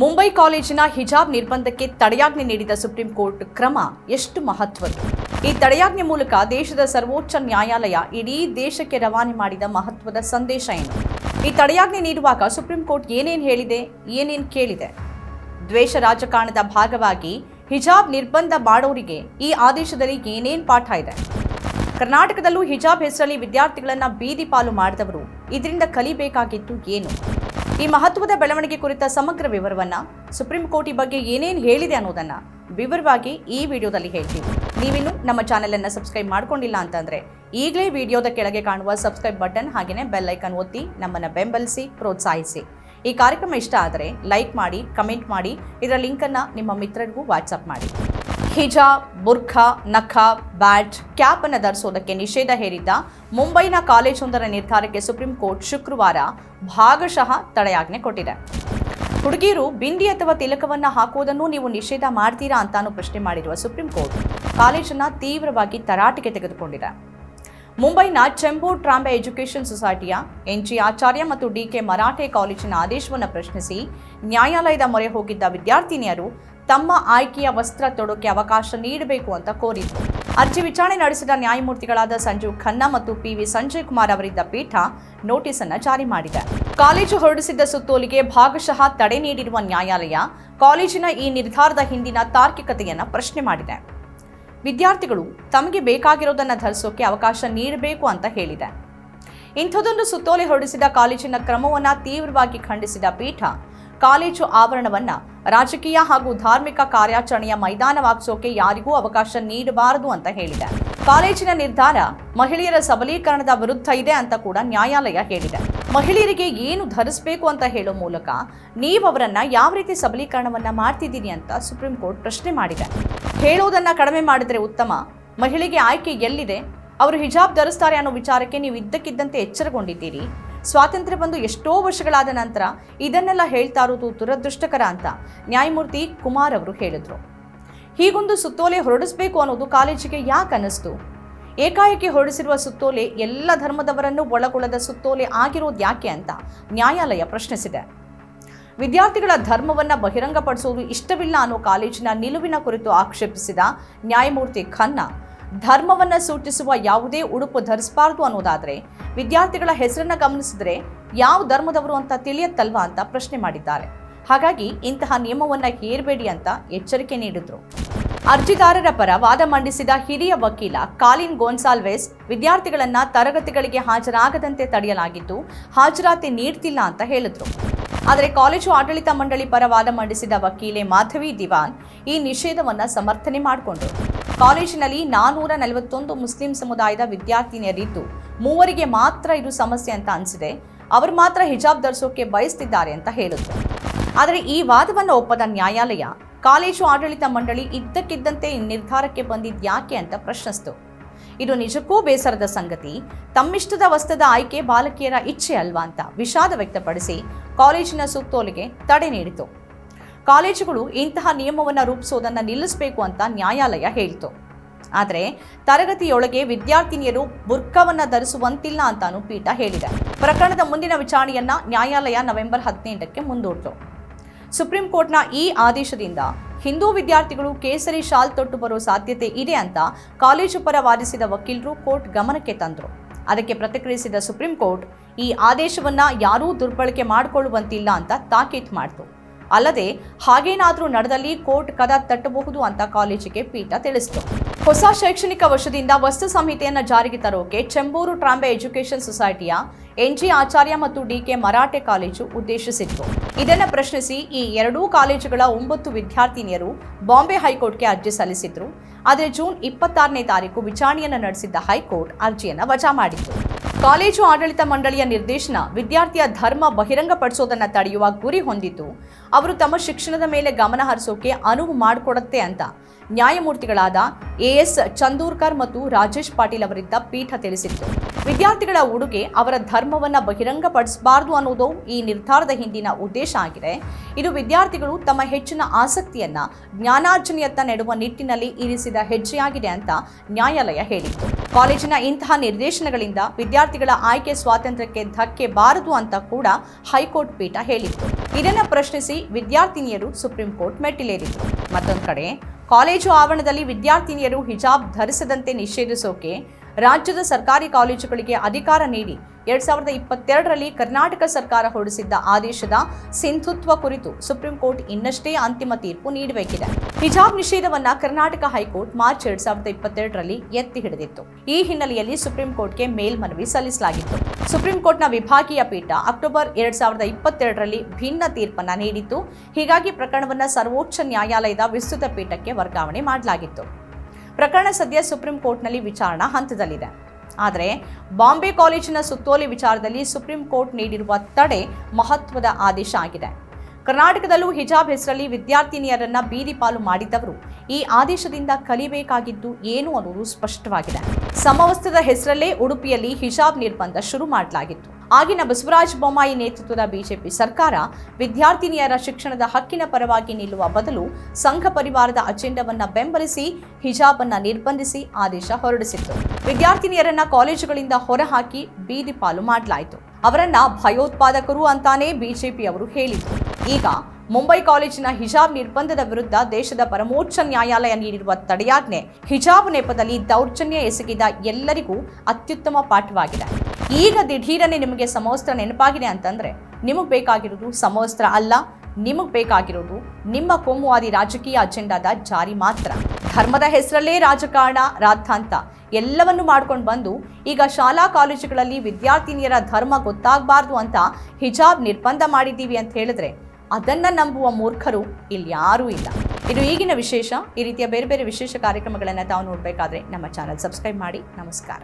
ಮುಂಬೈ ಕಾಲೇಜಿನ ಹಿಜಾಬ್ ನಿರ್ಬಂಧಕ್ಕೆ ತಡೆಯಾಜ್ಞೆ ನೀಡಿದ ಸುಪ್ರೀಂ ಕೋರ್ಟ್ ಕ್ರಮ ಎಷ್ಟು ಮಹತ್ವದ್ದು? ಈ ತಡೆಯಾಜ್ಞೆ ಮೂಲಕ ದೇಶದ ಸರ್ವೋಚ್ಚ ನ್ಯಾಯಾಲಯ ಇಡೀ ದೇಶಕ್ಕೆ ರವಾನೆ ಮಾಡಿದ ಮಹತ್ವದ ಸಂದೇಶ ಏನು? ಈ ತಡೆಯಾಜ್ಞೆ ನೀಡುವಾಗ ಸುಪ್ರೀಂ ಕೋರ್ಟ್ ಏನೇನು ಹೇಳಿದೆ, ಏನೇನು ಕೇಳಿದೆ? ದ್ವೇಷ ರಾಜಕಾರಣದ ಭಾಗವಾಗಿ ಹಿಜಾಬ್ ನಿರ್ಬಂಧ ಮಾಡೋರಿಗೆ ಈ ಆದೇಶದಲ್ಲಿ ಏನೇನು ಪಾಠ ಇದೆ? ಕರ್ನಾಟಕದಲ್ಲೂ ಹಿಜಾಬ್ ಹೆಸರಲ್ಲಿ ವಿದ್ಯಾರ್ಥಿಗಳನ್ನ ಬೀದಿ ಪಾಲು ಮಾಡಿದವರು, ಇದರಿಂದ ಕಲಿಬೇಕಾಗಿತ್ತು ಏನು? ಈ ಮಹತ್ವದ ಬೆಳವಣಿಗೆ ಕುರಿತ ಸಮಗ್ರ ವಿವರವನ್ನ ಸುಪ್ರೀಂ ಕೋರ್ಟ್ ಬಗ್ಗೆ ಏನೇನು ಹೇಳಿದೆ ಅನ್ನೋದನ್ನ ವಿವರವಾಗಿ ಈ ವಿಡಿಯೋದಲ್ಲಿ ಹೇಳ್ತೀವಿ. ನೀವಿನ್ನು ನಮ್ಮ ಚಾನೆಲ್ ಅನ್ನ ಸಬ್ಸ್ಕ್ರೈಬ್ ಮಾಡ್ಕೊಂಡಿಲ್ಲ ಅಂತಂದ್ರೆ ಈಗಲೇ ವಿಡಿಯೋದ ಕೆಳಗೆ ಕಾಣುವ ಸಬ್ಸ್ಕ್ರೈಬ್ ಬಟನ್ ಹಾಗೆಯೇ ಬೆಲ್ ಐಕನ್ ಒತ್ತಿ ನಮ್ಮನ್ನ ಬೆಂಬಲಿಸಿ, ಪ್ರೋತ್ಸಾಹಿಸಿ. ಈ ಕಾರ್ಯಕ್ರಮ ಇಷ್ಟ ಆದರೆ ಲೈಕ್ ಮಾಡಿ, ಕಮೆಂಟ್ ಮಾಡಿ, ಇದರ ಲಿಂಕನ್ನು ನಿಮ್ಮ ಮಿತ್ರರಿಗೂ ವಾಟ್ಸಪ್ ಮಾಡಿ. ಹಿಜಾಬ್ ಬುರ್ಖಾ, ನಖ, ಬ್ಯಾಟ್, ಕ್ಯಾಪ್ ಅನ್ನು ಧರಿಸುವುದಕ್ಕೆ ನಿಷೇಧ ಹೇರಿದ್ದ ಮುಂಬೈನ ಕಾಲೇಜೊಂದರ ನಿರ್ಧಾರಕ್ಕೆ ಸುಪ್ರೀಂ ಕೋರ್ಟ್ ಶುಕ್ರವಾರ ಭಾಗಶಃ ತಡೆಯಾಜ್ಞೆ ಕೊಟ್ಟಿದೆ. ಹುಡುಗಿಯರು ಬಿಂದಿ ಅಥವಾ ತಿಲಕವನ್ನು ಹಾಕುವುದನ್ನು ನೀವು ನಿಷೇಧ ಮಾಡ್ತೀರಾ ಅಂತಾನು ಪ್ರಶ್ನೆ ಮಾಡಿರುವ ಸುಪ್ರೀಂ ಕೋರ್ಟ್ ಕಾಲೇಜನ್ನ ತೀವ್ರವಾಗಿ ತರಾಟೆಗೆ ತೆಗೆದುಕೊಂಡಿದೆ. ಮುಂಬೈನ ಚೆಂಬೂರ್ ಟ್ರಾಂಬೆ ಎಜುಕೇಷನ್ ಸೊಸೈಟಿಯ ಎನ್ ಜಿ ಆಚಾರ್ಯ ಮತ್ತು ಡಿಕೆ ಮರಾಠೆ ಕಾಲೇಜಿನ ಆದೇಶವನ್ನು ಪ್ರಶ್ನಿಸಿ ನ್ಯಾಯಾಲಯದ ಮೊರೆ ಹೋಗಿದ್ದ ವಿದ್ಯಾರ್ಥಿನಿಯರು ತಮ್ಮ ಆಯ್ಕೆಯ ವಸ್ತ್ರ ತೊಡೋಕೆ ಅವಕಾಶ ನೀಡಬೇಕು ಅಂತ ಕೋರಿತು ಅರ್ಜಿ ವಿಚಾರಣೆ ನಡೆಸಿದ ನ್ಯಾಯಮೂರ್ತಿಗಳಾದ ಸಂಜೀವ್ ಖನ್ನಾ ಮತ್ತು ಪಿ ವಿ ಸಂಜಯ್ ಕುಮಾರ್ ಅವರಿದ್ದ ಪೀಠ ನೋಟಿಸ್ ಅನ್ನು ಜಾರಿ ಮಾಡಿದೆ. ಕಾಲೇಜು ಹೊರಡಿಸಿದ್ದ ಸುತ್ತೋಲಿಗೆ ಭಾಗಶಃ ತಡೆ ನೀಡಿರುವ ನ್ಯಾಯಾಲಯ ಕಾಲೇಜಿನ ಈ ನಿರ್ಧಾರದ ಹಿಂದಿನ ತಾರ್ಕಿಕತೆಯನ್ನು ಪ್ರಶ್ನೆ ಮಾಡಿದೆ. ವಿದ್ಯಾರ್ಥಿಗಳು ತಮಗೆ ಬೇಕಾಗಿರೋದನ್ನು ಧರಿಸೋಕೆ ಅವಕಾಶ ನೀಡಬೇಕು ಅಂತ ಹೇಳಿದೆ. ಇಂಥದೊಂದು ಸುತ್ತೋಲೆ ಹೊರಡಿಸಿದ ಕಾಲೇಜಿನ ಕ್ರಮವನ್ನು ತೀವ್ರವಾಗಿ ಖಂಡಿಸಿದ ಪೀಠ ಕಾಲೇಜು ಆವರಣವನ್ನ ರಾಜಕೀಯ ಹಾಗೂ ಧಾರ್ಮಿಕ ಕಾರ್ಯಾಚರಣೆಯ ಮೈದಾನವಾಗಿಸೋಕೆ ಯಾರಿಗೂ ಅವಕಾಶ ನೀಡಬಾರದು ಅಂತ ಹೇಳಿದೆ. ಕಾಲೇಜಿನ ನಿರ್ಧಾರ ಮಹಿಳೆಯರ ಸಬಲೀಕರಣದ ವಿರುದ್ಧ ಇದೆ ಅಂತ ಕೂಡ ನ್ಯಾಯಾಲಯ ಹೇಳಿದೆ. ಮಹಿಳೆಯರಿಗೆ ಏನು ಧರಿಸಬೇಕು ಅಂತ ಹೇಳೋ ಮೂಲಕ ನೀವು ಅವರನ್ನ ಯಾವ ರೀತಿ ಸಬಲೀಕರಣವನ್ನ ಮಾಡ್ತಿದ್ದೀರಿ ಅಂತ ಸುಪ್ರೀಂ ಕೋರ್ಟ್ ಪ್ರಶ್ನೆ ಮಾಡಿದೆ. ಹೇಳೋದನ್ನ ಕಡಿಮೆ ಮಾಡಿದ್ರೆ ಉತ್ತಮ. ಮಹಿಳೆಗೆ ಆಯ್ಕೆ ಎಲ್ಲಿದೆ? ಅವರು ಹಿಜಾಬ್ ಧರಿಸ್ತಾರೆ ಅನ್ನೋ ವಿಚಾರಕ್ಕೆ ನೀವು ಇದ್ದಕ್ಕಿದ್ದಂತೆ ಎಚ್ಚರಗೊಂಡಿದ್ದೀರಿ. ಸ್ವಾತಂತ್ರ್ಯ ಬಂದು ಎಷ್ಟೋ ವರ್ಷಗಳಾದ ನಂತರ ಇದನ್ನೆಲ್ಲ ಹೇಳ್ತಾ ಇರೋದು ದುರದೃಷ್ಟಕರ ಅಂತ ನ್ಯಾಯಮೂರ್ತಿ ಕುಮಾರ್ ಅವರು ಹೇಳಿದರು. ಹೀಗೊಂದು ಸುತ್ತೋಲೆ ಹೊರಡಿಸಬೇಕು ಅನ್ನೋದು ಕಾಲೇಜಿಗೆ ಯಾಕೆ ಅನ್ನಿಸ್ತು? ಏಕಾಏಕಿ ಹೊರಡಿಸಿರುವ ಸುತ್ತೋಲೆ ಎಲ್ಲ ಧರ್ಮದವರನ್ನು ಒಳಗೊಳ್ಳದ ಸುತ್ತೋಲೆ ಆಗಿರೋದು ಯಾಕೆ ಅಂತ ನ್ಯಾಯಾಲಯ ಪ್ರಶ್ನಿಸಿದೆ. ವಿದ್ಯಾರ್ಥಿಗಳ ಧರ್ಮವನ್ನು ಬಹಿರಂಗಪಡಿಸುವುದು ಇಷ್ಟವಿಲ್ಲ ಅನ್ನೋ ಕಾಲೇಜಿನ ನಿಲುವಿನ ಕುರಿತು ಆಕ್ಷೇಪಿಸಿದ ನ್ಯಾಯಮೂರ್ತಿ ಖನ್ನಾ ಧರ್ಮವನ್ನ ಸೂಚಿಸುವ ಯಾವುದೇ ಉಡುಪು ಧರಿಸಬಾರ್ದು ಅನ್ನೋದಾದರೆ ವಿದ್ಯಾರ್ಥಿಗಳ ಹೆಸರನ್ನು ಗಮನಿಸಿದ್ರೆ ಯಾವ ಧರ್ಮದವರು ಅಂತ ತಿಳಿಯತ್ತಲ್ವಾ ಅಂತ ಪ್ರಶ್ನೆ ಮಾಡಿದ್ದಾರೆ. ಹಾಗಾಗಿ ಇಂತಹ ನಿಯಮವನ್ನು ಹೇರಬೇಡಿ ಅಂತ ಎಚ್ಚರಿಕೆ ನೀಡಿದ್ರು. ಅರ್ಜಿದಾರರ ಪರ ವಾದ ಮಂಡಿಸಿದ ಹಿರಿಯ ವಕೀಲ ಕಾಲಿನ್ ಗೋನ್ಸಾಲ್ವೆಸ್ ವಿದ್ಯಾರ್ಥಿಗಳನ್ನು ತರಗತಿಗಳಿಗೆ ಹಾಜರಾಗದಂತೆ ತಡೆಯಲಾಗಿದ್ದು, ಹಾಜರಾತಿ ನೀಡ್ತಿಲ್ಲ ಅಂತ ಹೇಳಿದ್ರು. ಆದರೆ ಕಾಲೇಜು ಆಡಳಿತ ಮಂಡಳಿ ಪರ ವಾದ ಮಂಡಿಸಿದ ವಕೀಲೆ ಮಾಧವಿ ದಿವಾನ್ ಈ ನಿಷೇಧವನ್ನು ಸಮರ್ಥನೆ ಮಾಡಿಕೊಂಡರು. ಕಾಲೇಜಿನಲ್ಲಿ ನಾನೂರ ನಲವತ್ತೊಂದು ಮುಸ್ಲಿಂ ಸಮುದಾಯದ ವಿದ್ಯಾರ್ಥಿನಿಯರಿದ್ದು, ಮೂವರಿಗೆ ಮಾತ್ರ ಇದು ಸಮಸ್ಯೆ ಅಂತ ಅನಿಸಿದೆ. ಅವರು ಮಾತ್ರ ಹಿಜಾಬ್ ಧರಿಸೋಕೆ ಬಯಸ್ತಿದ್ದಾರೆ ಅಂತ ಹೇಳಿದ್ರು ಆದರೆ ಈ ವಾದವನ್ನು ಒಪ್ಪದ ನ್ಯಾಯಾಲಯ, ಕಾಲೇಜು ಆಡಳಿತ ಮಂಡಳಿ ಇದ್ದಕ್ಕಿದ್ದಂತೆ ನಿರ್ಧಾರಕ್ಕೆ ಬಂದಿದ್ ಯಾಕೆ ಅಂತ ಪ್ರಶ್ನಿಸ್ತು. ಇದು ನಿಜಕ್ಕೂ ಬೇಸರದ ಸಂಗತಿ. ತಮ್ಮಿಷ್ಟದ ವಸ್ತ್ರದ ಆಯ್ಕೆ ಬಾಲಕಿಯರ ಇಚ್ಛೆ ಅಲ್ವಾ ಅಂತ ವಿಷಾದ ವ್ಯಕ್ತಪಡಿಸಿ ಕಾಲೇಜಿನ ಸುತ್ತೋಲೆಗೆ ತಡೆ ನೀಡಿತು. ಕಾಲೇಜುಗಳು ಇಂತಹ ನಿಯಮವನ್ನು ರೂಪಿಸೋದನ್ನು ನಿಲ್ಲಿಸಬೇಕು ಅಂತ ನ್ಯಾಯಾಲಯ ಹೇಳಿತು. ಆದರೆ ತರಗತಿಯೊಳಗೆ ವಿದ್ಯಾರ್ಥಿನಿಯರು ಬುರ್ಖವನ್ನು ಧರಿಸುವಂತಿಲ್ಲ ಅಂತಾನು ಪೀಠ ಹೇಳಿದೆ. ಪ್ರಕರಣದ ಮುಂದಿನ ವಿಚಾರಣೆಯನ್ನು ನ್ಯಾಯಾಲಯ ನವೆಂಬರ್ ಹದಿನೆಂಟಕ್ಕೆ ಮುಂದೂಡಿತು. ಸುಪ್ರೀಂ ಕೋರ್ಟ್ನ ಈ ಆದೇಶದಿಂದ ಹಿಂದೂ ವಿದ್ಯಾರ್ಥಿಗಳು ಕೇಸರಿ ಶಾಲ್ ತೊಟ್ಟು ಬರೋ ಸಾಧ್ಯತೆ ಇದೆ ಅಂತ ಕಾಲೇಜು ಪರ ವಾದಿಸಿದ ವಕೀಲರು ಕೋರ್ಟ್ ಗಮನಕ್ಕೆ ತಂದರು. ಅದಕ್ಕೆ ಪ್ರತಿಕ್ರಿಯಿಸಿದ ಸುಪ್ರೀಂ ಕೋರ್ಟ್, ಈ ಆದೇಶವನ್ನು ಯಾರೂ ದುರ್ಬಳಕೆ ಮಾಡಿಕೊಳ್ಳುವಂತಿಲ್ಲ ಅಂತ ತಾಕೀತು ಮಾಡಿತು. ಅಲ್ಲದೆ ಹಾಗೇನಾದರೂ ನಡೆದಲ್ಲಿ ಕೋರ್ಟ್ ಕದ ತಟ್ಟಬಹುದು ಅಂತ ಕಾಲೇಜಿಗೆ ಪೀಠ ತಿಳಿಸಿತು. ಹೊಸ ಶೈಕ್ಷಣಿಕ ವರ್ಷದಿಂದ ವಸ್ತು ಸಂಹಿತೆಯನ್ನು ಜಾರಿಗೆ ತರೋಕೆ ಚೆಂಬೂರು ಟ್ರಾಂಬೆ ಎಜುಕೇಷನ್ ಸೊಸೈಟಿಯ ಎನ್ಜಿ ಆಚಾರ್ಯ ಮತ್ತು ಡಿಕೆ ಮರಾಠೆ ಕಾಲೇಜು ಉದ್ದೇಶಿಸಿತ್ತು. ಇದನ್ನು ಪ್ರಶ್ನಿಸಿ ಈ ಎರಡೂ ಕಾಲೇಜುಗಳ ಒಂಬತ್ತು ವಿದ್ಯಾರ್ಥಿನಿಯರು ಬಾಂಬೆ ಹೈಕೋರ್ಟ್ಗೆ ಅರ್ಜಿ ಸಲ್ಲಿಸಿದ್ರು. ಆದರೆ ಜೂನ್ ಇಪ್ಪತ್ತಾರನೇ ತಾರೀಕು ವಿಚಾರಣೆಯನ್ನು ನಡೆಸಿದ್ದ ಹೈಕೋರ್ಟ್ ಅರ್ಜಿಯನ್ನು ವಜಾ ಮಾಡಿತ್ತು. ಕಾಲೇಜು ಆಡಳಿತ ಮಂಡಳಿಯ ನಿರ್ದೇಶನ ವಿದ್ಯಾರ್ಥಿಯ ಧರ್ಮ ಬಹಿರಂಗಪಡಿಸೋದನ್ನ ತಡೆಯುವ ಗುರಿ ಹೊಂದಿತ್ತು ಅವರು ತಮ್ಮ ಶಿಕ್ಷಣದ ಮೇಲೆ ಗಮನ ಹರಿಸೋಕೆ ಅನುವು ಮಾಡಿಕೊಡುತ್ತೆ ಅಂತ ನ್ಯಾಯಮೂರ್ತಿಗಳಾದ ಎಎಸ್ ಚಂದೂರ್ಕರ್ ಮತ್ತು ರಾಜೇಶ್ ಪಾಟೀಲ್ ಅವರಿದ್ದ ಪೀಠ ತಿಳಿಸಿತ್ತು. ವಿದ್ಯಾರ್ಥಿಗಳ ಉಡುಗೆ ಅವರ ಧರ್ಮವನ್ನು ಬಹಿರಂಗಪಡಿಸಬಾರದು ಅನ್ನೋದು ಈ ನಿರ್ಧಾರದ ಹಿಂದಿನ ಉದ್ದೇಶ ಆಗಿದೆ. ಇದು ವಿದ್ಯಾರ್ಥಿಗಳು ತಮ್ಮ ಹೆಚ್ಚಿನ ಆಸಕ್ತಿಯನ್ನು ಜ್ಞಾನಾರ್ಜನೆಯತ್ತ ನೆಡುವ ನಿಟ್ಟಿನಲ್ಲಿ ಇರಿಸಿದ ಹೆಜ್ಜೆಯಾಗಿದೆ ಅಂತ ನ್ಯಾಯಾಲಯ ಹೇಳಿತ್ತು. ಕಾಲೇಜಿನ ಇಂತಹ ನಿರ್ದೇಶನಗಳಿಂದ ವಿದ್ಯಾರ್ಥಿಗಳ ಆಯ್ಕೆ ಸ್ವಾತಂತ್ರ್ಯಕ್ಕೆ ಧಕ್ಕೆ ಬಾರದು ಅಂತ ಕೂಡ ಹೈಕೋರ್ಟ್ ಪೀಠ ಹೇಳಿತ್ತು. ಇದನ್ನು ಪ್ರಶ್ನಿಸಿ ವಿದ್ಯಾರ್ಥಿನಿಯರು ಸುಪ್ರೀಂ ಕೋರ್ಟ್ ಮೆಟ್ಟಿಲೇರಿದರು. ಮತ್ತೊಂದು ಕಡೆ, ಕಾಲೇಜು ಆವರಣದಲ್ಲಿ ವಿದ್ಯಾರ್ಥಿನಿಯರು ಹಿಜಾಬ್ ಧರಿಸದಂತೆ ನಿಷೇಧಿಸೋಕೆ ರಾಜ್ಯದ ಸರ್ಕಾರಿ ಕಾಲೇಜುಗಳಿಗೆ ಅಧಿಕಾರ ನೀಡಿ ಎರಡ್ ಸಾವಿರದ ಇಪ್ಪತ್ತೆರಡರಲ್ಲಿ ಕರ್ನಾಟಕ ಸರ್ಕಾರ ಹೊರಡಿಸಿದ್ದ ಆದೇಶದ ಸಿಂಧುತ್ವ ಕುರಿತು ಸುಪ್ರೀಂ ಕೋರ್ಟ್ ಇನ್ನಷ್ಟೇ ಅಂತಿಮ ತೀರ್ಪು ನೀಡಬೇಕಿದೆ. ಹಿಜಾಬ್ ನಿಷೇಧವನ್ನ ಕರ್ನಾಟಕ ಹೈಕೋರ್ಟ್ ಮಾರ್ಚ್ ಎರಡ್ ಸಾವಿರದ ಇಪ್ಪತ್ತೆರಡರಲ್ಲಿ ಎತ್ತಿ ಹಿಡಿದಿತ್ತು. ಈ ಹಿನ್ನೆಲೆಯಲ್ಲಿ ಸುಪ್ರೀಂ ಕೋರ್ಟ್ಗೆ ಮೇಲ್ಮನವಿ ಸಲ್ಲಿಸಲಾಗಿತ್ತು. ಸುಪ್ರೀಂ ಕೋರ್ಟ್ನ ವಿಭಾಗೀಯ ಪೀಠ ಅಕ್ಟೋಬರ್ ಎರಡ್ ಸಾವಿರದ ಇಪ್ಪತ್ತೆರಡರಲ್ಲಿ ಭಿನ್ನ ತೀರ್ಪನ್ನ ನೀಡಿತ್ತು. ಹೀಗಾಗಿ ಪ್ರಕರಣವನ್ನ ಸರ್ವೋಚ್ಚ ನ್ಯಾಯಾಲಯದ ವಿಸ್ತೃತ ಪೀಠಕ್ಕೆ ವರ್ಗಾವಣೆ ಮಾಡಲಾಗಿತ್ತು. ಪ್ರಕರಣ ಸದ್ಯ ಸುಪ್ರೀಂ ಕೋರ್ಟ್ನಲ್ಲಿ ವಿಚಾರಣಾ ಹಂತದಲ್ಲಿದೆ. ಆದರೆ ಬಾಂಬೆ ಕಾಲೇಜಿನ ಸುತ್ತೋಲೆ ವಿಚಾರದಲ್ಲಿ ಸುಪ್ರೀಂ ಕೋರ್ಟ್ ನೀಡಿರುವ ತಡೆ ಮಹತ್ವದ ಆದೇಶ ಆಗಿದೆ. ಕರ್ನಾಟಕದಲ್ಲೂ ಹಿಜಾಬ್ ಹೆಸರಲ್ಲಿ ವಿದ್ಯಾರ್ಥಿನಿಯರನ್ನ ಬೀದಿಪಾಲು ಮಾಡಿದ್ದವರು ಈ ಆದೇಶದಿಂದ ಕಲಿಬೇಕಾಗಿದ್ದು ಏನು ಅನ್ನೋದು ಸ್ಪಷ್ಟವಾಗಿದೆ. ಸಮವಸ್ತ್ರದ ಹೆಸರಲ್ಲೇ ಉಡುಪಿಯಲ್ಲಿ ಹಿಜಾಬ್ ನಿರ್ಬಂಧ ಶುರು ಮಾಡಲಾಗಿತ್ತು. ಆಗಿನ ಬಸವರಾಜ ಬೊಮ್ಮಾಯಿ ನೇತೃತ್ವದ ಬಿಜೆಪಿ ಸರ್ಕಾರ ವಿದ್ಯಾರ್ಥಿನಿಯರ ಶಿಕ್ಷಣದ ಹಕ್ಕಿನ ಪರವಾಗಿ ನಿಲ್ಲುವ ಬದಲು ಸಂಘ ಪರಿವಾರದ ಅಜೆಂಡವನ್ನು ಬೆಂಬಲಿಸಿ ಹಿಜಾಬ್ ಅನ್ನು ನಿರ್ಬಂಧಿಸಿ ಆದೇಶ ಹೊರಡಿಸಿತ್ತು. ವಿದ್ಯಾರ್ಥಿನಿಯರನ್ನ ಕಾಲೇಜುಗಳಿಂದ ಹೊರಹಾಕಿ ಬೀದಿ ಪಾಲು ಮಾಡಲಾಯಿತು. ಅವರನ್ನ ಭಯೋತ್ಪಾದಕರು ಅಂತಾನೇ ಬಿಜೆಪಿಯವರು ಹೇಳಿದರು. ಈಗ ಮುಂಬೈ ಕಾಲೇಜಿನ ಹಿಜಾಬ್ ನಿರ್ಬಂಧದ ವಿರುದ್ಧ ದೇಶದ ಪರಮೋಚ್ಚ ನ್ಯಾಯಾಲಯ ನೀಡಿರುವ ತಡೆಯಾಜ್ಞೆ, ಹಿಜಾಬ್ ನೆಪದಲ್ಲಿ ದೌರ್ಜನ್ಯ ಎಸಗಿದ ಎಲ್ಲರಿಗೂ ಅತ್ಯುತ್ತಮ ಪಾಠವಾಗಿದೆ. ಈಗ ದಿಢೀರನೆ ನಿಮಗೆ ಸಮವಸ್ತ್ರ ನೆನಪಾಗಿದೆ ಅಂತಂದ್ರೆ, ನಿಮಗೆ ಬೇಕಾಗಿರೋದು ಸಮವಸ್ತ್ರ ಅಲ್ಲ, ನಿಮಗೆ ಬೇಕಾಗಿರೋದು ನಿಮ್ಮ ಕೋಮುವಾದಿ ರಾಜಕೀಯ ಅಜೆಂಡಾದ ಜಾರಿ ಮಾತ್ರ. ಧರ್ಮದ ಹೆಸರಲ್ಲೇ ರಾಜಕಾರಣ, ರಾದ್ಧಾಂತ ಎಲ್ಲವನ್ನು ಮಾಡ್ಕೊಂಡು ಬಂದು ಈಗ ಶಾಲಾ ಕಾಲೇಜುಗಳಲ್ಲಿ ವಿದ್ಯಾರ್ಥಿನಿಯರ ಧರ್ಮ ಗೊತ್ತಾಗಬಾರ್ದು ಅಂತ ಹಿಜಾಬ್ ನಿರ್ಬಂಧ ಮಾಡಿದ್ದೀವಿ ಅಂತ ಹೇಳಿದ್ರೆ ಅದನ್ನ ನಂಬುವ ಮೂರ್ಖರು ಇಲ್ಲಿ ಯಾರೂ ಇಲ್ಲ. ಇದು ಈಗಿನ ವಿಶೇಷ, ಈ ರೀತಿಯ ಬೇರೆ ಬೇರೆ ವಿಶೇಷ ಕಾರ್ಯಕ್ರಮಗಳನ್ನು ತಾವು ನೋಡಬೇಕಾದ್ರೆ ನಮ್ಮ ಚಾನಲ್ ಸಬ್ಸ್ಕ್ರೈಬ್ ಮಾಡಿ, ನಮಸ್ಕಾರ.